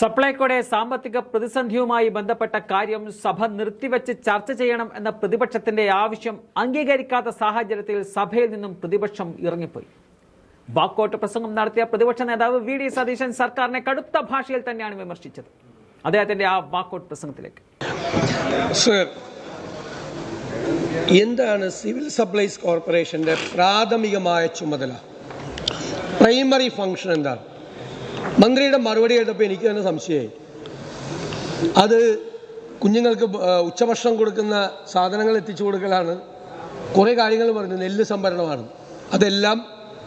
സപ്ലൈകോയുടെ സാമ്പത്തിക പ്രതിസന്ധിയുമായി ബന്ധപ്പെട്ട കാര്യം സഭ നിർത്തിവെച്ച് ചർച്ച ചെയ്യണം എന്ന പ്രതിപക്ഷത്തിന്റെ ആവശ്യം അംഗീകരിക്കാത്ത സാഹചര്യത്തിൽ സഭയിൽ നിന്നും പ്രതിപക്ഷം ഇറങ്ങിപ്പോയി. വാക്കോട്ട് പ്രസംഗം നടത്തിയ പ്രതിപക്ഷ നേതാവ് വി ഡി സതീശൻ സർക്കാരിനെ കടുത്ത ഭാഷയിൽ തന്നെയാണ് വിമർശിച്ചത്. അദ്ദേഹത്തിന്റെ ആ വാക്കോട്ട് പ്രസംഗത്തിലേക്ക്. എന്താണ് സിവിൽ സപ്ലൈസ് കോർപ്പറേഷന്റെ പ്രാഥമികമായ ചുമതല? പ്രൈമറി ഫങ്ഷൻ എന്താണ്? മന്ത്രിയുടെ മറുപടി കേട്ടപ്പോൾ എനിക്ക് തന്നെ സംശയമായി. അത് കുഞ്ഞുങ്ങൾക്ക് ഉച്ചഭക്ഷണം കൊടുക്കുന്ന സാധനങ്ങൾ എത്തിച്ചു കൊടുക്കലാണ്. കുറേ കാര്യങ്ങൾ പറഞ്ഞു. നെല്ല് സംഭരണമാണ്. അതെല്ലാം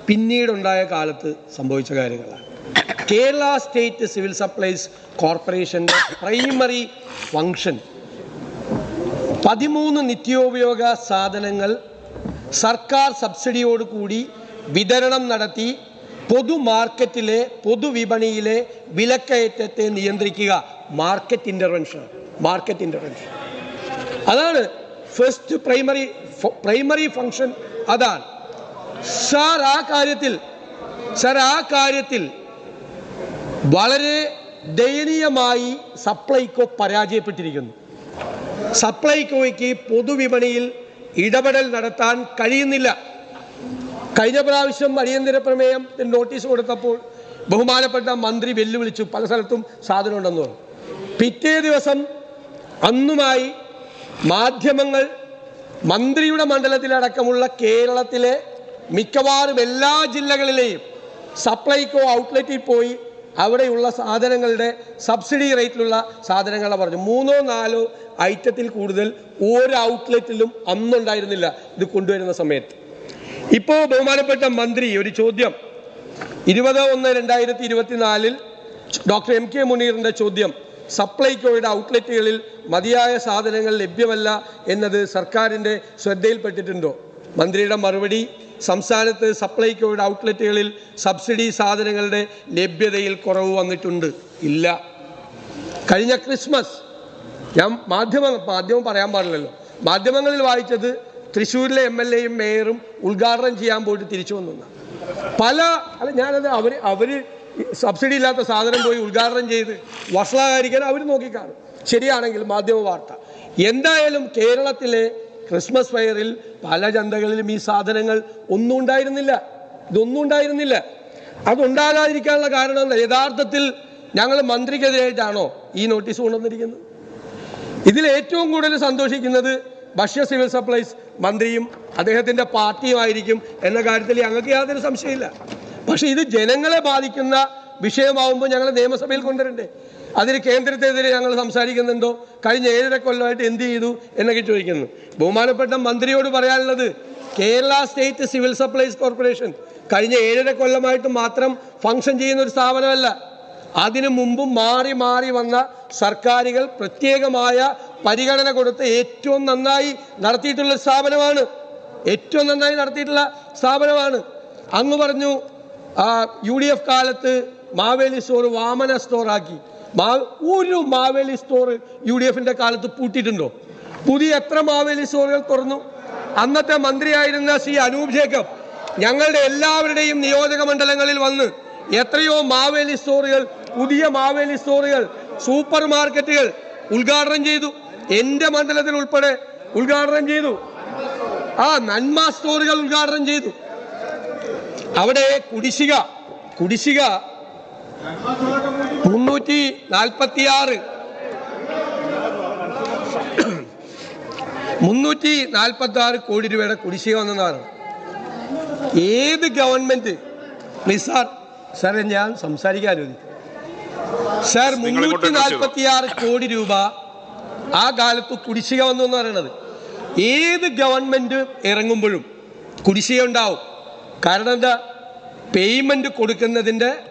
പിന്നീടുണ്ടായ കാലത്ത് സംഭവിച്ച കാര്യങ്ങളാണ്. കേരള സ്റ്റേറ്റ് സിവിൽ സപ്ലൈസ് കോർപ്പറേഷന്റെ പ്രൈമറി ഫങ്ഷൻ പതിമൂന്ന് നിത്യോപയോഗ സാധനങ്ങൾ സർക്കാർ സബ്സിഡിയോടുകൂടി വിതരണം നടത്തി പൊതു മാർക്കറ്റിലെ പൊതുവിപണിയിലെ വിലക്കയറ്റത്തെ നിയന്ത്രിക്കുക മാർക്കറ്റ് ഇന്റർവെൻഷൻ മാർക്കറ്റ് ഇന്റർവെൻഷൻ അതാണ് ഫസ്റ്റ് പ്രൈമറി പ്രൈമറി ഫങ്ഷൻ അതാണ്. സാർ ആ കാര്യത്തിൽ സാർ ആ കാര്യത്തിൽ വളരെ ദയനീയമായി സപ്ലൈകോ പരാജയപ്പെട്ടിരിക്കുന്നു. സപ്ലൈകോയ്ക്ക് പൊതുവിപണിയിൽ ഇടപെടൽ നടത്താൻ കഴിയുന്നില്ല. കഴിഞ്ഞ പ്രാവശ്യം അടിയന്തര പ്രമേയം നോട്ടീസ് കൊടുത്തപ്പോൾ ബഹുമാനപ്പെട്ട മന്ത്രി വെല്ലുവിളിച്ചു. പല സ്ഥലത്തും സാധനം ഉണ്ടെന്ന് പറഞ്ഞു. പിറ്റേ ദിവസം അന്നുമായി മാധ്യമങ്ങൾ മന്ത്രിയുടെ മണ്ഡലത്തിലടക്കമുള്ള കേരളത്തിലെ മിക്കവാറും എല്ലാ ജില്ലകളിലെയും സപ്ലൈക്കോ ഔട്ട്ലെറ്റിൽ പോയി അവിടെയുള്ള സാധനങ്ങളുടെ സബ്സിഡി റേറ്റിലുള്ള സാധനങ്ങളെ പറഞ്ഞു മൂന്നോ നാലോ ഐറ്റത്തിൽ കൂടുതൽ ഒരു ഔട്ട്ലെറ്റിലും അന്നുണ്ടായിരുന്നില്ല ഇത് കൊണ്ടുവരുന്ന സമയത്ത്. ഇപ്പോൾ ബഹുമാനപ്പെട്ട മന്ത്രി ഒരു ചോദ്യം. ഇരുപത് ഒന്ന് രണ്ടായിരത്തി ഇരുപത്തിനാലിൽ ഡോക്ടർ എം കെ മുനീറിന്റെ ചോദ്യം സപ്ലൈകോയുടെ ഔട്ട്ലെറ്റുകളിൽ മതിയായ സാധനങ്ങൾ ലഭ്യമല്ല എന്നത് സർക്കാരിന്റെ ശ്രദ്ധയിൽപ്പെട്ടിട്ടുണ്ടോ? മന്ത്രിയുടെ മറുപടി സംസ്ഥാനത്ത് സപ്ലൈകോയുടെ ഔട്ട്ലെറ്റുകളിൽ സബ്സിഡി സാധനങ്ങളുടെ ലഭ്യതയിൽ കുറവ് വന്നിട്ടുണ്ട്. ഇല്ല. കഴിഞ്ഞ ക്രിസ്മസ് ഞാൻ മാധ്യമ മാധ്യമം പറയാൻ പാടില്ലല്ലോ. മാധ്യമങ്ങളിൽ വായിച്ചത് തൃശ്ശൂരിലെ എം എൽ എയും മേയറും ഉദ്ഘാടനം ചെയ്യാൻ പോയിട്ട് തിരിച്ചു വന്നു പല അല്ല ഞാനത് അവർ അവർ സബ്സിഡി ഇല്ലാത്ത സാധനം പോയി ഉദ്ഘാടനം ചെയ്ത് വഷളാകാരിക്കാൻ അവർ നോക്കിക്കാണും. ശരിയാണെങ്കിൽ മാധ്യമ വാർത്ത. എന്തായാലും കേരളത്തിലെ ക്രിസ്മസ് ഫെയറിൽ പല ചന്തകളിലും ഈ സാധനങ്ങൾ ഒന്നും ഉണ്ടായിരുന്നില്ല. ഇതൊന്നും ഉണ്ടായിരുന്നില്ല. അതുണ്ടാകാതിരിക്കാനുള്ള കാരണം എന്താ? യഥാർത്ഥത്തിൽ ഞങ്ങൾ മന്ത്രിക്കെതിരായിട്ടാണോ ഈ നോട്ടീസ് കൊണ്ടുവന്നിരിക്കുന്നത്? ഇതിൽ ഏറ്റവും കൂടുതൽ സന്തോഷിക്കുന്നത് ഭക്ഷ്യ സിവിൽ സപ്ലൈസ് മന്ത്രിയും അദ്ദേഹത്തിന്റെ പാർട്ടിയുമായിരിക്കും എന്ന കാര്യത്തിൽ ഞങ്ങൾക്ക് യാതൊരു സംശയമില്ല പക്ഷേ ഇത് ജനങ്ങളെ ബാധിക്കുന്ന വിഷയമാവുമ്പോൾ ഞങ്ങൾ നിയമസഭയിൽ കൊണ്ടുവരണ്ടേ? അതിന് കേന്ദ്രത്തിനെതിരെ ഞങ്ങൾ സംസാരിക്കുന്നുണ്ടോ? കഴിഞ്ഞ ഏഴര കൊല്ലമായിട്ട് എന്ത് ചെയ്തു എന്നൊക്കെ ചോദിക്കുന്നു. ബഹുമാനപ്പെട്ട മന്ത്രിയോട് പറയാനുള്ളത് Kerala state civil supplies corporation കഴിഞ്ഞ ഏഴര കൊല്ലമായിട്ട് മാത്രം ഫങ്ഷൻ ചെയ്യുന്ന ഒരു സ്ഥാപനമല്ല. അതിനു മുമ്പും മാറി മാറി വന്ന സർക്കാരുകൾ പ്രത്യേകമായ പരിഗണന കൊടുത്ത് ഏറ്റവും നന്നായി നടത്തിയിട്ടുള്ള സ്ഥാപനമാണ്. ഏറ്റവും നന്നായി നടത്തിയിട്ടുള്ള സ്ഥാപനമാണ്. അങ്ങ് പറഞ്ഞു യു ഡി എഫ് കാലത്ത് മാവേലി സ്റ്റോർ വാമന സ്റ്റോറാക്കി മാ ഒരു മാവേലി സ്റ്റോർ യു ഡി എഫിന്റെ കാലത്ത് പൂട്ടിയിട്ടുണ്ടോ? പുതിയ എത്ര മാവേലി സ്റ്റോറുകൾ തുറന്നു? അന്നത്തെ മന്ത്രിയായിരുന്ന ശ്രീ അനൂപ് ജേക്കബ് ഞങ്ങളുടെ എല്ലാവരുടെയും നിയോജക മണ്ഡലങ്ങളിൽ വന്ന് എത്രയോ മാവേലി സ്റ്റോറുകൾ പുതിയ മാവേലി സ്റ്റോറുകൾ സൂപ്പർ മാർക്കറ്റുകൾ ഉദ്ഘാടനം ചെയ്തു. എന്റെ മണ്ഡലത്തിൽ ഉൾപ്പെടെ ഉദ്ഘാടനം ചെയ്തു. ആ നന്മ സ്റ്റോറുകൾ ഉദ്ഘാടനം ചെയ്തു. അവിടെ കുടിശ്ശിക കുടിശ്ശിക മുന്നൂറ്റി നാൽപ്പത്തി ആറ് മുന്നൂറ്റി നാൽപ്പത്തി ആറ് കോടി രൂപയുടെ കുടിശ്ശിക വന്നതാണ്. ഏത് ഗവൺമെന്റ് പ്ലീസ് സാർ സാറേ ഞാൻ സംസാരിക്കാൻ സാർ മുന്നൂറ്റി നാൽപ്പത്തി ആറ് കോടി രൂപ ആ കാലത്ത് കുടിശ്ശിക വന്നു എന്ന് പറയുന്നത് ഏത് ഗവൺമെന്റ് ഇറങ്ങുമ്പോഴും കുടിശ്ശിക ഉണ്ടാവും. കാരണം എന്താ? പേയ്മെന്റ് കൊടുക്കുന്നതിന്റെ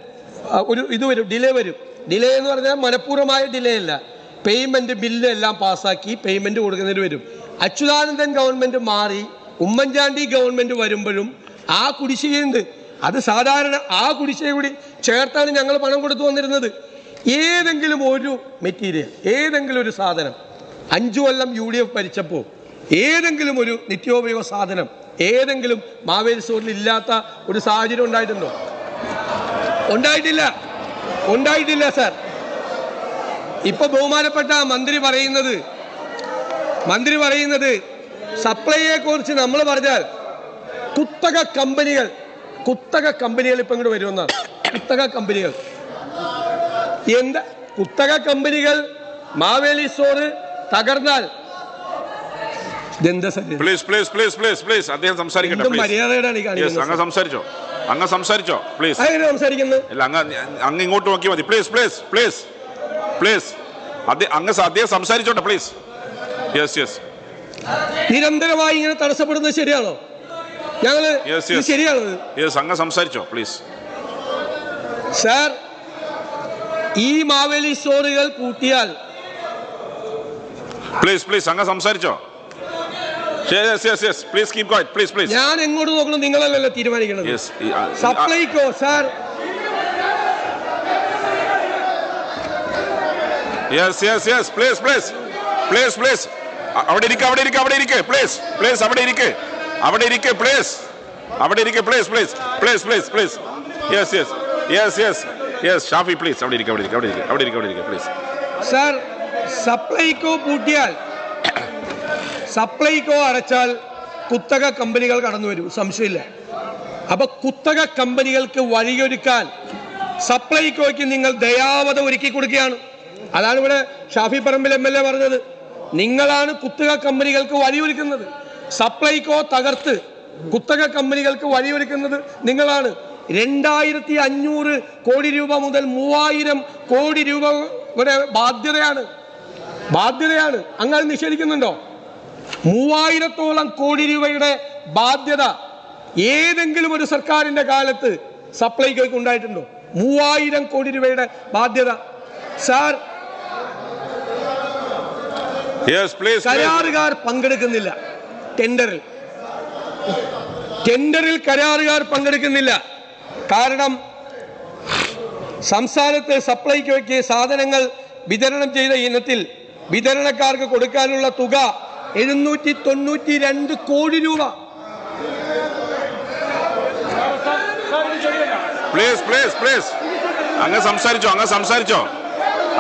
ഒരു ഇത് വരും ഡിലേ വരും. ഡിലേ എന്ന് പറഞ്ഞാൽ മനഃപൂർവമായ ഡിലേ അല്ല. പേയ്മെന്റ് ബില്ല് എല്ലാം പാസ്സാക്കി പേയ്മെന്റ് കൊടുക്കുന്നതിന് വരും. അച്യുതാനന്ദൻ ഗവൺമെന്റ് മാറി ഉമ്മൻചാണ്ടി ഗവൺമെന്റ് വരുമ്പോഴും ആ കുടിശ്ശികയുണ്ട്. അത് സാധാരണ ആ കുടിശ്ശിക കൂടി ചേർത്താണ് ഞങ്ങൾ പണം കൊടുത്തു വന്നിരുന്നത്. ഏതെങ്കിലും ഒരു മെറ്റീരിയൽ ഏതെങ്കിലും ഒരു സാധനം. അഞ്ചു കൊല്ലം യു ഡി എഫ് ഭരിച്ചപ്പോൾ ഏതെങ്കിലും ഒരു നിത്യോപയോഗ സാധനം ഏതെങ്കിലും മാവേലി സ്റ്റോറിൽ ഇല്ലാത്ത ഒരു സാഹചര്യം ഉണ്ടായിട്ടുണ്ടോ? ഉണ്ടായിട്ടില്ല. ഉണ്ടായിട്ടില്ല സാർ ഇപ്പൊ ബഹുമാനപ്പെട്ട മന്ത്രി പറയുന്നത് മന്ത്രി പറയുന്നത് സപ്ലൈയെ കുറിച്ച് നമ്മൾ പറഞ്ഞാൽ കുത്തക കമ്പനികൾ കുത്തക കമ്പനികൾ ഇപ്പൊ ഇങ്ങോട്ട് വരുമെന്നാണ്. കുത്തക കമ്പനികൾ എന്താ? കുത്തക കമ്പനികൾ Maveli store തകർന്നാൽ. Please please please please please അദ്ദേഹം സംസാരിക്കട്ടെ പ്ലീസ് അങ്ങ് സംസാരിച്ചോ. അങ്ങ് സംസാരിച്ചോ പ്ലീസ് ഇല്ല അങ്ങ് അങ്ങ് ഇങ്ങോട്ട് നോക്കി മതി. പ്ലീസ് പ്ലീസ് പ്ലീസ് പ്ലീസ് അങ്ങ് അദ്ദേഹം സംസാരിച്ചോട്ടെ പ്ലീസ് യെസ് യെസ് നിരന്തരമായി ഇങ്ങനെ തടസ്സപ്പെടുന്നത് ശരിയാണോ? ഞങ്ങൾ. ശരിയാണോ? യെസ് അങ്ങ് സംസാരിച്ചോ പ്ലീസ് സാർ ഈ മാവേലി സ്റ്റോറുകൾ കൂട്ടിയാൽ പ്ലീസ് പ്ലീസ് അങ്ങ് സംസാരിച്ചോ. പ്ലീസ് കീപ് പ്ലീസ് പ്ലീസ് ഞാൻ എങ്ങോട്ട് നോക്കണം നിങ്ങളല്ലല്ലോ തീരുമാനിക്കുന്നത് yes Supplyco sir yes yes yes please please please please അവിടെ ഇരിക്കുക അവിടെ ഇരിക്കുക അവിടെ ഇരിക്കുക പ്ലീസ് പ്ലീസ് അവിടെ ഇരിക്കുക അവിടെ ഇരിക്കുക പ്ലീസ് അവിടെ ഇരിക്കുക please please please please please yes yes yes yes yes Shafi please അവിടെ ഇരിക്കുക അവിടെ ഇരിക്കുക അവിടെ അവിടെ ഇരിക്കുക അവിടെ ഇരിക്കുക പ്ലീസ് സാർ സപ്ലൈക്കോ പൂട്ടിയാൽ സപ്ലൈക്കോ അടച്ചാൽ കുത്തക കമ്പനികൾ കടന്നു വരും. സംശയമില്ല. അപ്പൊ കുത്തക കമ്പനികൾക്ക് വഴിയൊരുക്കാൻ സപ്ലൈകോയ്ക്ക് നിങ്ങൾ ദയാവത ഒരുക്കി കൊടുക്കുകയാണ്. അതാണ് ഇവിടെ Shafi Parambil M L A പറഞ്ഞത്. നിങ്ങളാണ് കുത്തക കമ്പനികൾക്ക് വഴിയൊരുക്കുന്നത്. സപ്ലൈകോ തകർത്ത് കുത്തക കമ്പനികൾക്ക് വഴിയൊരുക്കുന്നത് നിങ്ങളാണ്. രണ്ടായിരത്തി അഞ്ഞൂറ് കോടി രൂപ മുതൽ മൂവായിരം കോടി രൂപ വരെ ബാധ്യതയാണ്. ബാധ്യതയാണ്. അങ്ങനെ നിഷേധിക്കുന്നുണ്ടോ? മൂവായിരത്തോളം കോടി രൂപയുടെ ബാധ്യത ഏതെങ്കിലും ഒരു സർക്കാരിന്റെ കാലത്ത് സപ്ലൈകോയ്ക്ക് ഉണ്ടായിട്ടുണ്ടോ? മൂവായിരം കോടി രൂപയുടെ ബാധ്യത. സാർ കരാറുകാർ പങ്കെടുക്കുന്നില്ല. ടെൻഡറിൽ. ടെൻഡറിൽ കരാറുകാർ പങ്കെടുക്കുന്നില്ല. കാരണം സംസ്ഥാനത്ത് സപ്ലൈകോയ്ക്ക് സാധനങ്ങൾ വിതരണം ചെയ്ത ഇനത്തിൽ വിതരണക്കാർക്ക് കൊടുക്കാനുള്ള തുക എഴുന്നൂറ്റി തൊണ്ണൂറ്റി രണ്ട് കോടി രൂപ. പ്ലീസ് പ്ലീസ് പ്ലീസ് അങ്ങ് സംസാരിച്ചോ അങ്ങ് സംസാരിച്ചോ.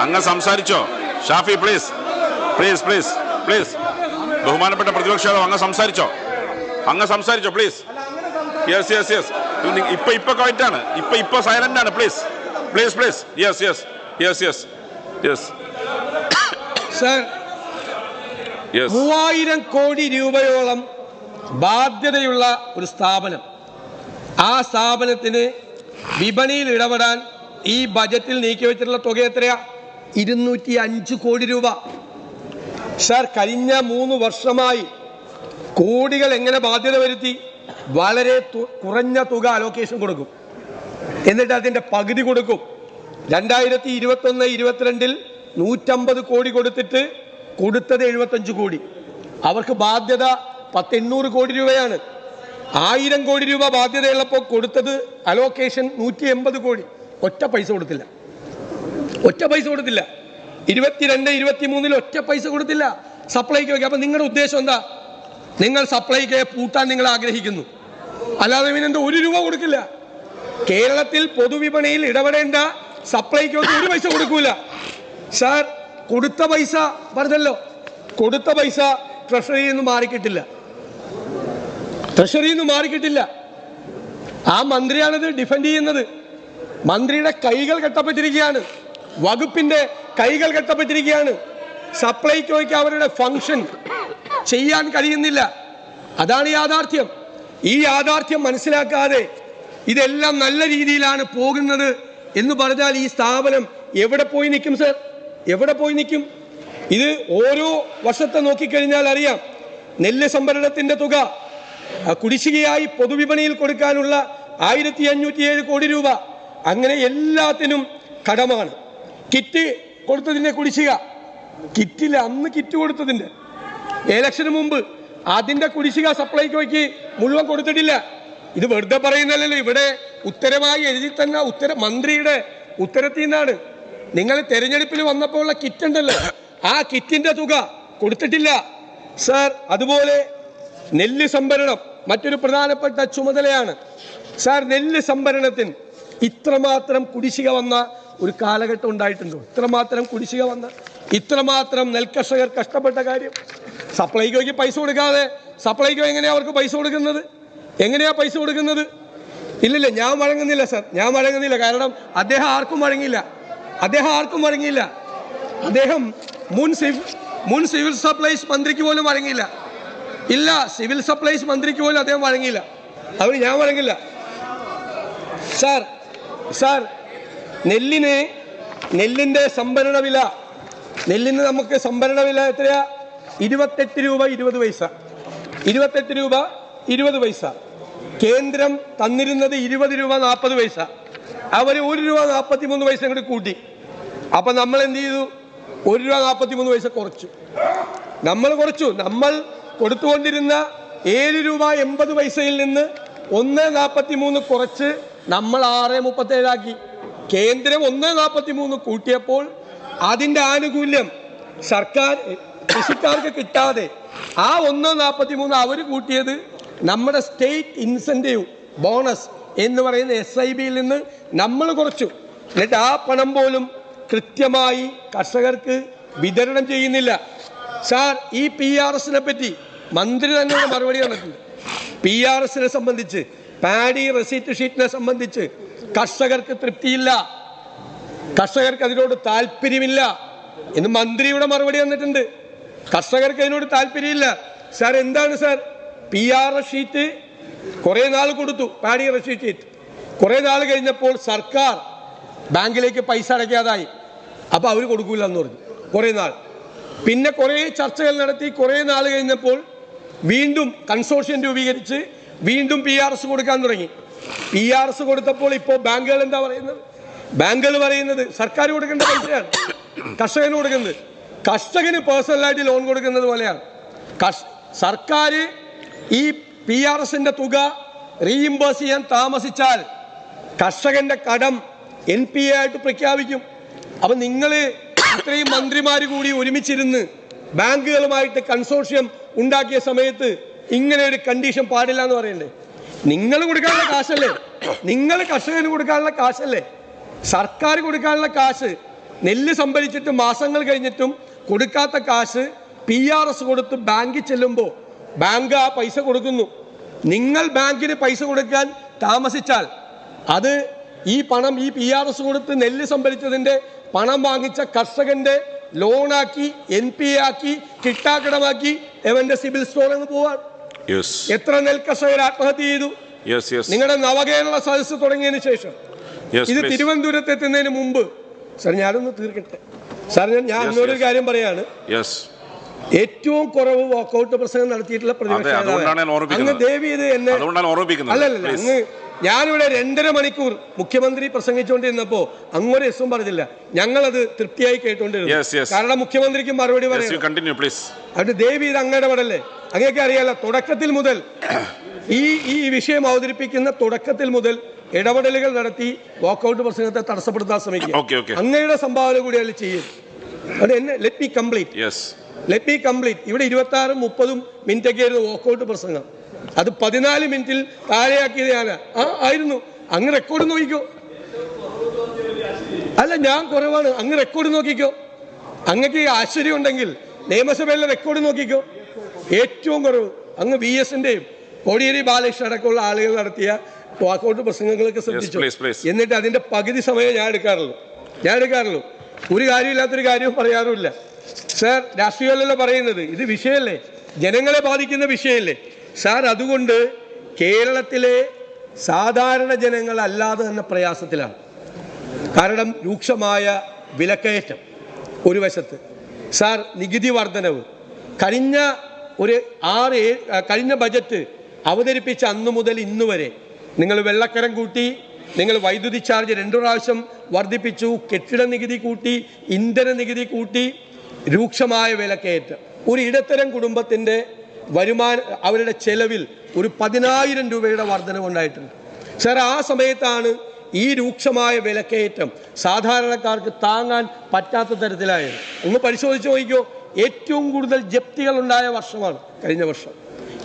അങ്ങ് സംസാരിച്ചോ. Shafi please please please please ബഹുമാനപ്പെട്ട പ്രതിപക്ഷ അങ്ങ് സംസാരിച്ചോ. അങ്ങ് സംസാരിച്ചോ പ്ലീസ് യെസ് യെസ് യെസ് ഇപ്പൊ ഇപ്പൊ ക്വൈറ്റ് ആണ്. ഇപ്പൊ ഇപ്പൊ സൈലന്റ് ആണ്. Please please please yes yes yes yes yes sir മൂവായിരം കോടി രൂപയോളം ബാധ്യതയുള്ള ഒരു സ്ഥാപനം. ആ സ്ഥാപനത്തിന് വിപണിയിൽ ഇടപെടാൻ ഈ ബജറ്റിൽ നീക്കിവെച്ചിട്ടുള്ള തുക എത്രയാ? ഇരുന്നൂറ്റി അഞ്ച് കോടി രൂപ. സാർ കഴിഞ്ഞ മൂന്ന് വർഷമായി കോടികൾ എങ്ങനെ ബാധ്യത വരുത്തി? വളരെ കുറഞ്ഞ തുക അലോക്കേഷൻ കൊടുക്കും. എന്നിട്ട് അതിന്റെ പകുതി കൊടുക്കും. രണ്ടായിരത്തി ഇരുപത്തൊന്ന് ഇരുപത്തിരണ്ടിൽ നൂറ്റമ്പത് കോടി കൊടുത്തിട്ട് കൊടുത്തത് എഴുപത്തഞ്ച് കോടി. അവർക്ക് ബാധ്യത പത്തെണ്ണൂറ് കോടി രൂപയാണ്. ആയിരം കോടി രൂപ ബാധ്യതയുള്ളപ്പോൾ കൊടുത്തത് അലോക്കേഷൻ നൂറ്റി എൺപത് കോടി. ഒറ്റ പൈസ കൊടുത്തില്ല. ഒറ്റ പൈസ കൊടുത്തില്ല. ഇരുപത്തിരണ്ട് ഇരുപത്തി മൂന്നിൽ ഒറ്റ പൈസ കൊടുത്തില്ല. സപ്ലൈക്ക് വയ്ക്കുക അപ്പം നിങ്ങളുടെ ഉദ്ദേശം എന്താ? നിങ്ങൾ സപ്ലൈക്ക് പൂട്ടാൻ നിങ്ങൾ ആഗ്രഹിക്കുന്നു. അല്ലാതെ ഇവനെന്താ ഒരു രൂപ കൊടുക്കില്ല. കേരളത്തിൽ പൊതുവിപണിയിൽ ഇടപെടേണ്ട സപ്ലൈക്ക് ഒരു പൈസ കൊടുക്കൂല. സാർ കൊടുത്ത പൈസ പറഞ്ഞല്ലോ. കൊടുത്ത പൈസ ട്രഷറിയിൽ നിന്ന് മാറിക്കിട്ടില്ല. ട്രഷറിയിൽ നിന്ന് മാറിക്കിട്ടില്ല. ആ മന്ത്രിയാണിത് ഡിഫെൻഡ് ചെയ്യുന്നത്. മന്ത്രിയുടെ കൈകൾ കെട്ടപ്പെട്ടിരിക്കുകയാണ്. വകുപ്പിന്റെ കൈകൾ കെട്ടപ്പെട്ടിരിക്കുകയാണ്. സപ്ലൈകോയ്ക്ക് അവരുടെ ഫംഗ്ഷൻ ചെയ്യാൻ കഴിയുന്നില്ല. അതാണ് യാഥാർത്ഥ്യം. ഈ യാഥാർത്ഥ്യം മനസ്സിലാക്കാതെ ഇതെല്ലാം നല്ല രീതിയിലാണ് പോകുന്നത് എന്ന് പറഞ്ഞാൽ ഈ സ്ഥാപനം എവിടെ പോയി നിൽക്കും സർ? എവിടെ പോയി നിൽക്കും? ഇത് ഓരോ വർഷത്തെ നോക്കിക്കഴിഞ്ഞാൽ അറിയാം. നെല്ല് സംഭരണത്തിന്റെ തുക കുടിശ്ശികയായി പൊതുവിപണിയിൽ കൊടുക്കാനുള്ള ആയിരത്തി അഞ്ഞൂറ്റി ഏഴ് കോടി രൂപ. അങ്ങനെ എല്ലാത്തിനും കടമാണ്. കിറ്റ് കൊടുത്തതിന്റെ കുടിശ്ശിക. കിറ്റില്ല അന്ന് കിറ്റ് കൊടുത്തതിന്റെ. ഇലക്ഷന് മുമ്പ് അതിന്റെ കുടിശ്ശിക വയ്ക്ക് മുഴുവൻ കൊടുത്തിട്ടില്ല. ഇത് വെറുതെ പറയുന്നല്ലോ ഇവിടെ ഉത്തരമായി എഴുതി തന്ന ഉത്തര മന്ത്രിയുടെ ഉത്തരത്തിൽ നിന്നാണ്. നിങ്ങൾ തെരഞ്ഞെടുപ്പിൽ വന്നപ്പോൾ ഉള്ള കിറ്റ് ഉണ്ടല്ലോ. ആ കിറ്റിന്റെ തുക കൊടുത്തിട്ടില്ല. സാർ അതുപോലെ നെല്ല് സംഭരണം മറ്റൊരു പ്രധാനപ്പെട്ട ചുമതലയാണ്. സാർ നെല്ല് സംഭരണത്തിന് ഇത്രമാത്രം കുടിശ്ശിക വന്ന ഒരു കാലഘട്ടം ഉണ്ടായിട്ടുണ്ടോ? ഇത്രമാത്രം കുടിശ്ശിക വന്ന ഇത്രമാത്രം നെൽകർഷകർ കഷ്ടപ്പെട്ട കാര്യം. സപ്ലൈകോയ്ക്ക് പൈസ കൊടുക്കാതെ സപ്ലൈകോ എങ്ങനെയാ അവർക്ക് പൈസ കൊടുക്കുന്നത്? എങ്ങനെയാ പൈസ കൊടുക്കുന്നത്? ഇല്ലില്ല ഞാൻ വഴങ്ങുന്നില്ല സർ. ഞാൻ വഴങ്ങുന്നില്ല. കാരണം അദ്ദേഹം ആർക്കും വഴങ്ങിയില്ല. അദ്ദേഹം ആർക്കും വഴങ്ങിയില്ല. അദ്ദേഹം മുൻ സിവിൽ മുൻ സിവിൽ സപ്ലൈസ് മന്ത്രിക്ക് പോലും വഴങ്ങിയില്ല. ഇല്ല സിവിൽ സപ്ലൈസ് മന്ത്രിക്ക് പോലും അദ്ദേഹം വഴങ്ങിയില്ല. അവർ ഞാൻ വഴങ്ങില്ല. സാർ സാർ നെല്ലിന് നെല്ലിന്റെ സംഭരണ വില നെല്ലിന് നമുക്ക് സംഭരണ വില എത്രയാ? ഇരുപത്തെട്ട് രൂപ ഇരുപത് പൈസ. ഇരുപത്തെട്ട് രൂപ ഇരുപത് പൈസ. കേന്ദ്രം തന്നിരുന്നത് ഇരുപത് രൂപ നാൽപ്പത് പൈസ. അവർ ഒരു രൂപ നാൽപ്പത്തി മൂന്ന് പൈസ കൂടി കൂട്ടി. അപ്പം നമ്മൾ എന്ത് ചെയ്തു? ഒരു രൂപ നാൽപ്പത്തി മൂന്ന് പൈസ കുറച്ചു. നമ്മൾ കുറച്ചു. നമ്മൾ കൊടുത്തുകൊണ്ടിരുന്ന ഏഴ് രൂപ എൺപത് പൈസയിൽ നിന്ന് ഒന്ന് നാൽപ്പത്തി മൂന്ന് കുറച്ച് നമ്മൾ ആറ് മുപ്പത്തേഴാക്കി. കേന്ദ്രം ഒന്ന് നാൽപ്പത്തി മൂന്ന് കൂട്ടിയപ്പോൾ അതിന്റെ ആനുകൂല്യം സർക്കാർ കൃഷിക്കാർക്ക് കിട്ടാതെ. ആ ഒന്ന് നാൽപ്പത്തി മൂന്ന് അവർ കൂട്ടിയത് നമ്മുടെ സ്റ്റേറ്റ് ഇൻസെന്റീവ് ബോണസ് എന്ന് പറയുന്ന എസ് ഐ ബിയിൽ നിന്ന് നമ്മൾ കുറച്ചു. എന്നിട്ട് ആ പണം പോലും കൃത്യമായി കർഷകർക്ക് വിതരണം ചെയ്യുന്നില്ല. സാർ ഈ പി ആർ എസിനെ പറ്റി മന്ത്രി തന്നെ ഒരു മറുപടി തന്നിട്ടുണ്ട് പി ആർ എസിനെ സംബന്ധിച്ച് പാഡി റെസീറ്റ് ഷീറ്റിനെ സംബന്ധിച്ച് കർഷകർക്ക് തൃപ്തിയില്ല. കർഷകർക്ക് അതിനോട് താല്പര്യമില്ല എന്ന് മന്ത്രിയുടെ മറുപടി വന്നിട്ടുണ്ട് കർഷകർക്ക് അതിനോട് താല്പര്യമില്ല. സാർ എന്താണ് sir? P R S sheet കുറേ നാൾ കൊടുത്തു പാഡി റഷീറ്റ് ഷീറ്റ് കുറേ നാൾ കഴിഞ്ഞപ്പോൾ സർക്കാർ ബാങ്കിലേക്ക് പൈസ അടയ്ക്കാതായി. അപ്പോൾ അവർ കൊടുക്കൂല എന്ന് പറഞ്ഞു കുറേ നാൾ. പിന്നെ കുറേ ചർച്ചകൾ നടത്തി കുറേ നാൾ കഴിഞ്ഞപ്പോൾ വീണ്ടും കൺസോർഷ്യം രൂപീകരിച്ച് വീണ്ടും പി ആർ എസ് കൊടുക്കാൻ തുടങ്ങി. പി ആർ എസ് കൊടുത്തപ്പോൾ ഇപ്പോൾ ബാങ്കുകൾ എന്താ പറയുന്നത്? ബാങ്കുകൾ പറയുന്നത് സർക്കാർ കൊടുക്കേണ്ട പൈസയാണ് കർഷകന് കൊടുക്കുന്നത്. കർഷകന് പേഴ്സണലായിട്ട് ലോൺ കൊടുക്കുന്നത് പോലെയാണ്. സർക്കാർ ഈ പി ആർ എസിന്റെ തുക റീഇംബേഴ്സ് ചെയ്യാൻ താമസിച്ചാൽ കർഷകന്റെ കടം എൻ പി എ ആയിട്ട് പ്രഖ്യാപിക്കും. അപ്പൊ നിങ്ങൾ ഇത്രയും മന്ത്രിമാർ കൂടി ഒരുമിച്ചിരുന്ന് ബാങ്കുകളുമായിട്ട് കൺസോർഷ്യം ഉണ്ടാക്കിയ സമയത്ത് ഇങ്ങനെ ഒരു കണ്ടീഷൻ പാടില്ല എന്ന് പറയണ്ടേ നിങ്ങൾ കൊടുക്കാനുള്ള കാശല്ലേ? നിങ്ങൾ കർഷകന് കൊടുക്കാനുള്ള കാശല്ലേ? സർക്കാർ കൊടുക്കാനുള്ള കാശ് നെല്ല് സംഭരിച്ചിട്ട് മാസങ്ങൾ കഴിഞ്ഞിട്ടും കൊടുക്കാത്ത കാശ് പി ആർ എസ് കൊടുത്ത് ബാങ്കിൽ ചെല്ലുമ്പോൾ ബാങ്ക് ആ പൈസ കൊടുക്കുന്നു. നിങ്ങൾ ബാങ്കിന് പൈസ കൊടുക്കാൻ താമസിച്ചാൽ അത് ഈ പണം ഈ പി ആർ എസ് കൊടുത്ത് നെല്ല് സംഭരിച്ചതിന്റെ പണം വാങ്ങിച്ച കർഷകന്റെ ലോണാക്കി എൻ പി ആക്കി കിട്ടാക്കടമാക്കി അവന്റെ സിവിൽ സ്കോർ അങ്ങ് പോവാൻ. എത്ര നെൽ കർഷകർ ആത്മഹത്യ ചെയ്തു? നിങ്ങളുടെ നവകേരള സദസ്സ് തുടങ്ങിയതിന് ശേഷം ഇത് തിരുവനന്തപുരത്ത് എത്തുന്നതിന് മുമ്പ്. സാർ ഞാനൊന്ന് തീർക്കട്ടെ. സാർ ഞാൻ ഞാൻ ഒരു എന്നോടൊരു കാര്യം പറയാണ്. ഏറ്റവും കുറവ് വാക്കൗട്ട് പ്രസംഗം നടത്തിയിട്ടുള്ള പ്രതിപക്ഷ. അങ്ങ് ദേവി ഇത് എന്നെ അല്ലല്ല. അങ്ങ് ഞാനിവിടെ രണ്ടര മണിക്കൂർ മുഖ്യമന്ത്രി പ്രസംഗിച്ചുകൊണ്ടിരുന്നപ്പോ അങ്ങൊരു എസും പറഞ്ഞില്ല. ഞങ്ങളത് തൃപ്തിയായി കേട്ടോണ്ടിരുന്നു. കാരണം മുഖ്യമന്ത്രിക്ക് മറുപടി പറയാം. അത് ദേവി ഇത് അങ്ങയുടെ പടല്ലേ അങ്ങേക്ക് അറിയാലോ തുടക്കത്തിൽ മുതൽ ഈ ഈ വിഷയം അവതരിപ്പിക്കുന്ന തുടക്കത്തിൽ മുതൽ ഇടപെടലുകൾ നടത്തി വാക്കൗട്ട് പ്രസംഗത്തെ തടസ്സപ്പെടുത്താൻ ശ്രമിക്കുക. അങ്ങയുടെ സംഭാവന കൂടി അതിൽ ചെയ്യും അത് എന്നെ let be complete let be complete ഇവിടെ ഇരുപത്തി ആറും മുപ്പതും മിനിറ്റ് ഒക്കെ ആയിരുന്നു വാക്കൗട്ട് പ്രസംഗം. അത് പതിനാല് മിനിറ്റിൽ താഴെയാക്കിയത് ഞാനാ ആ ആയിരുന്നു. അങ്ങ് റെക്കോർഡ് നോക്കിക്കോ. അല്ല ഞാൻ കുറവാണ്. അങ്ങ് റെക്കോർഡ് നോക്കിക്കോ. അങ്ങക്ക് ആശ്ചര്യം ഉണ്ടെങ്കിൽ നിയമസഭയിലെ റെക്കോർഡ് നോക്കിക്കോ. ഏറ്റവും കുറവ്. അങ്ങ് വി എസിന്റെയും കോടിയേരി ബാലകൃഷ്ണൻ അടക്കമുള്ള ആളുകൾ നടത്തിയ വാക്കൗട്ട് പ്രസംഗങ്ങളൊക്കെ ശ്രദ്ധിച്ചു. എന്നിട്ട് അതിന്റെ പകുതി സമയം ഞാൻ എടുക്കാറുള്ളൂ. ഞാൻ എടുക്കാറുള്ളൂ. ഒരു കാര്യമില്ലാത്തൊരു കാര്യവും പറയാറുമില്ല. സാർ രാഷ്ട്രീയമല്ലല്ലോ പറയുന്നത്. ഇത് വിഷയമല്ലേ? ജനങ്ങളെ ബാധിക്കുന്ന വിഷയമല്ലേ? സാർ അതുകൊണ്ട് കേരളത്തിലെ സാധാരണ ജനങ്ങളല്ലാതെ തന്നെ പ്രയാസത്തിലാണ്. കാരണം രൂക്ഷമായ വിലക്കയറ്റം ഒരു വശത്ത്. സാർ നികുതി വർധനവ്. കഴിഞ്ഞ ഒരു ആറ് കഴിഞ്ഞ ബജറ്റ് അവതരിപ്പിച്ച അന്നു മുതൽ ഇന്ന് വരെ നിങ്ങൾ വെള്ളക്കരം കൂട്ടി നിങ്ങൾ വൈദ്യുതി ചാർജ് രണ്ടു പ്രാവശ്യം വർദ്ധിപ്പിച്ചു കെട്ടിട നികുതി കൂട്ടി ഇന്ധന നികുതി കൂട്ടി രൂക്ഷമായ വിലക്കയറ്റം. ഒരു ഇടത്തരം കുടുംബത്തിന്റെ വരുമാന അവരുടെ ചെലവിൽ ഒരു പതിനായിരം രൂപയുടെ വർധനവുണ്ടായിട്ടുണ്ട് സാർ ആ സമയത്താണ് ഈ രൂക്ഷമായ വിലക്കയറ്റം സാധാരണക്കാർക്ക് താങ്ങാൻ പറ്റാത്ത തരത്തിലായത്. ഒന്ന് പരിശോധിച്ച് നോക്കിക്കോ. ഏറ്റവും കൂടുതൽ ജപ്തികൾ ഉണ്ടായ വർഷമാണ് കഴിഞ്ഞ വർഷം.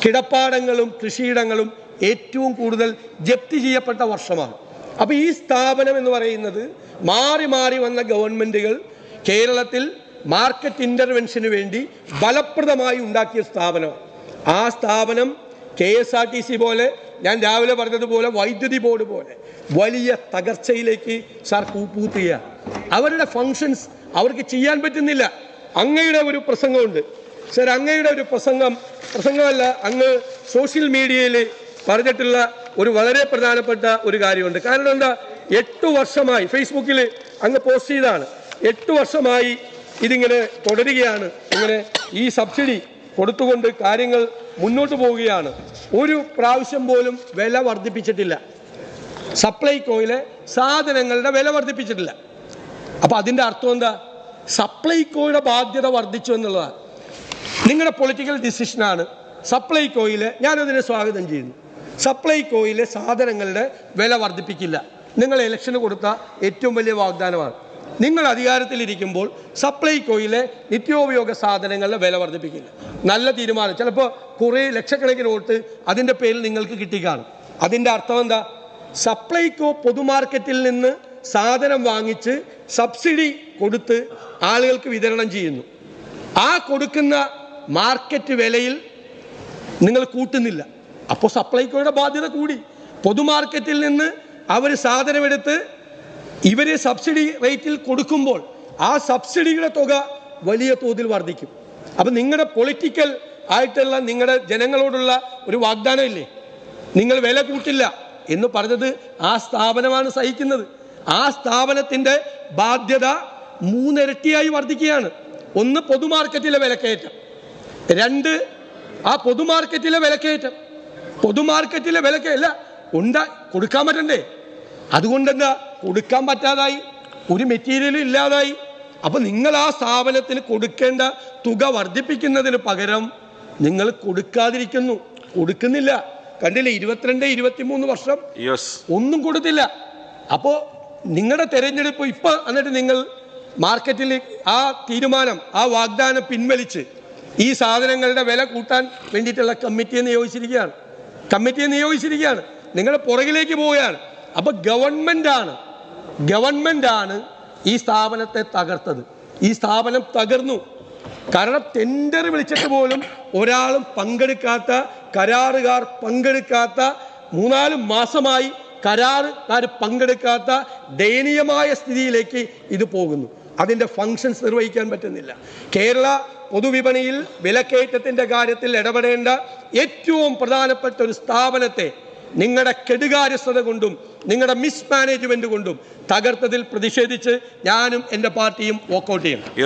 കിടപ്പാടങ്ങളും കൃഷിയിടങ്ങളും ഏറ്റവും കൂടുതൽ ജപ്തി ചെയ്യപ്പെട്ട വർഷമാണ്. അപ്പോൾ ഈ സ്ഥാപനം എന്ന് പറയുന്നത് മാറി മാറി വന്ന ഗവൺമെന്റുകൾ കേരളത്തിൽ മാർക്കറ്റ് ഇന്റർവെൻഷന് വേണ്ടി ഫലപ്രദമായി ഉണ്ടാക്കിയ സ്ഥാപനമാണ് ആ സ്ഥാപനം K S R T C പോലെ ഞാൻ രാവിലെ പറഞ്ഞതുപോലെ വൈദ്യുതി ബോർഡ് പോലെ വലിയ തകർച്ചയിലേക്ക് സാർ കൂപ്പൂത്തുക അവരുടെ ഫങ്ഷൻസ് അവർക്ക് ചെയ്യാൻ പറ്റുന്നില്ല. അങ്ങയുടെ ഒരു പ്രസംഗമുണ്ട്. സാർ അങ്ങയുടെ ഒരു പ്രസംഗം പ്രസംഗമല്ല അങ്ങ് സോഷ്യൽ മീഡിയയിൽ പറഞ്ഞിട്ടുള്ള ഒരു വളരെ പ്രധാനപ്പെട്ട ഒരു കാര്യമുണ്ട്. കാരണം എന്താ? എട്ട് വർഷമായി ഫേസ്ബുക്കിൽ അങ്ങ് പോസ്റ്റ് ചെയ്താണ്. എട്ട് വർഷമായി ഇതിങ്ങനെ തുടരുകയാണ്. ഇങ്ങനെ ഈ സബ്സിഡി കൊടുത്തുകൊണ്ട് കാര്യങ്ങൾ മുന്നോട്ട് പോവുകയാണ്. ഒരു പ്രാവശ്യം പോലും വില വർദ്ധിപ്പിച്ചിട്ടില്ല. സപ്ലൈകോയിലെ സാധനങ്ങളുടെ വില വർദ്ധിപ്പിച്ചിട്ടില്ല. അപ്പോൾ അതിന്റെ അർത്ഥം എന്താ? സപ്ലൈകോയുടെ ബാധ്യത വർദ്ധിച്ചു എന്നുള്ളതാണ്. നിങ്ങളുടെ പൊളിറ്റിക്കൽ ഡിസിഷനാണ് സപ്ലൈകോയിൽ ഞാനതിനെ സ്വാഗതം ചെയ്യുന്നു. സപ്ലൈകോയിലെ സാധനങ്ങളുടെ വില വർദ്ധിപ്പിക്കില്ല. നിങ്ങൾ ഇലക്ഷന് കൊടുത്ത ഏറ്റവും വലിയ വാഗ്ദാനമാണ്. നിങ്ങൾ അധികാരത്തിലിരിക്കുമ്പോൾ സപ്ലൈകോയിലെ നിത്യോപയോഗ സാധനങ്ങളുടെ വില വർദ്ധിപ്പിക്കില്ല. നല്ല തീരുമാനം. ചിലപ്പോൾ കുറേ ലക്ഷക്കണക്കിന് വോട്ട് അതിന്റെ പേരിൽ നിങ്ങൾക്ക് കിട്ടിക്കാണും. അതിന്റെ അർത്ഥം എന്താ? സപ്ലൈകോ പൊതുമാർക്കറ്റിൽ നിന്ന് സാധനം വാങ്ങിച്ച് സബ്സിഡി കൊടുത്ത് ആളുകൾക്ക് വിതരണം ചെയ്യുന്നു. ആ കൊടുക്കുന്ന മാർക്കറ്റ് വിലയിൽ നിങ്ങൾ കൂട്ടുന്നില്ല. അപ്പോൾ സപ്ലൈകോയുടെ ബാധ്യത കൂടി. പൊതുമാർക്കറ്റിൽ നിന്ന് അവർ സാധനമെടുത്ത് ഇവർ സബ്സിഡി റേറ്റിൽ കൊടുക്കുമ്പോൾ ആ സബ്സിഡിയുടെ തുക വലിയ തോതിൽ വർദ്ധിക്കും. അപ്പം നിങ്ങളുടെ പൊളിറ്റിക്കൽ ആയിട്ടുള്ള നിങ്ങളുടെ ജനങ്ങളോടുള്ള ഒരു വാഗ്ദാനം ഇല്ലേ നിങ്ങൾ വില കൂട്ടില്ല എന്ന് പറഞ്ഞത് ആ സ്ഥാപനമാണ് സഹിക്കുന്നത്. ആ സ്ഥാപനത്തിന്റെ ബാധ്യത മൂന്നിരട്ടിയായി വർദ്ധിക്കുകയാണ്. ഒന്ന് പൊതുമാർക്കറ്റിലെ വിലക്കയറ്റം. രണ്ട് ആ പൊതുമാർക്കറ്റിലെ വിലക്കയറ്റം. പൊതുമാർക്കറ്റിലെ വിലക്കയല്ല ഉണ്ട കൊടുക്കാൻ പറ്റണ്ടേ? അതുകൊണ്ടെന്താ? കൊടുക്കാൻ പറ്റാതായി ഒരു മെറ്റീരിയലും ഇല്ലാതായി. അപ്പം നിങ്ങൾ ആ സ്ഥാപനത്തിന് കൊടുക്കേണ്ട തുക വർദ്ധിപ്പിക്കുന്നതിന് പകരം നിങ്ങൾ കൊടുക്കാതിരിക്കുന്നു. കൊടുക്കുന്നില്ല. കണ്ടില്ലേ ഇരുപത്തിരണ്ട് ഇരുപത്തിമൂന്ന് വർഷം? ഒന്നും കൊടുത്തില്ല. അപ്പോൾ നിങ്ങളുടെ തെരഞ്ഞെടുപ്പ് ഇപ്പൊ എന്നിട്ട് നിങ്ങൾ മാർക്കറ്റിൽ ആ തീരുമാനം ആ വാഗ്ദാനം പിൻവലിച്ച് ഈ സാധനങ്ങളുടെ വില കൂട്ടാൻ വേണ്ടിയിട്ടുള്ള കമ്മിറ്റിയെ നിയോഗിച്ചിരിക്കുകയാണ് കമ്മിറ്റിയെ നിയോഗിച്ചിരിക്കുകയാണ്. നിങ്ങൾ പുറകിലേക്ക് പോവുകയാണ്. അപ്പൊ ഗവൺമെന്റ് ആണ് ഗവൺമെന്റ് ആണ് ഈ സ്ഥാപനത്തെ തകർത്തത്. ഈ സ്ഥാപനം തകർന്നു. കാരണം ടെൻഡർ വിളിച്ചിട്ട് പോലും ഒരാളും പങ്കെടുക്കാത്ത കരാറുകാർ പങ്കെടുക്കാത്ത മൂന്നാൽ മാസമായി കരാറുകാർ പങ്കെടുക്കാത്ത ദയനീയമായ സ്ഥിതിയിലേക്ക് ഇത് പോകുന്നു. അതിന്റെ ഫങ്ഷൻസ് നിർവഹിക്കാൻ പറ്റുന്നില്ല. കേരള പൊതുവിപണിയിൽ വിലക്കയറ്റത്തിന്റെ കാര്യത്തിൽ ഇടപെടേണ്ട ഏറ്റവും പ്രധാനപ്പെട്ട ഒരു സ്ഥാപനത്തെ നിങ്ങളുടെ കെടുകാര്യസ്ഥത കൊണ്ടും നിങ്ങളുടെ മിസ്മാനേജ്മെന്റ് കൊണ്ടും തകർത്തതിൽ പ്രതിഷേധിച്ച് ഞാനും എന്റെ പാർട്ടിയും വോക്കൗട്ട് ചെയ്യും.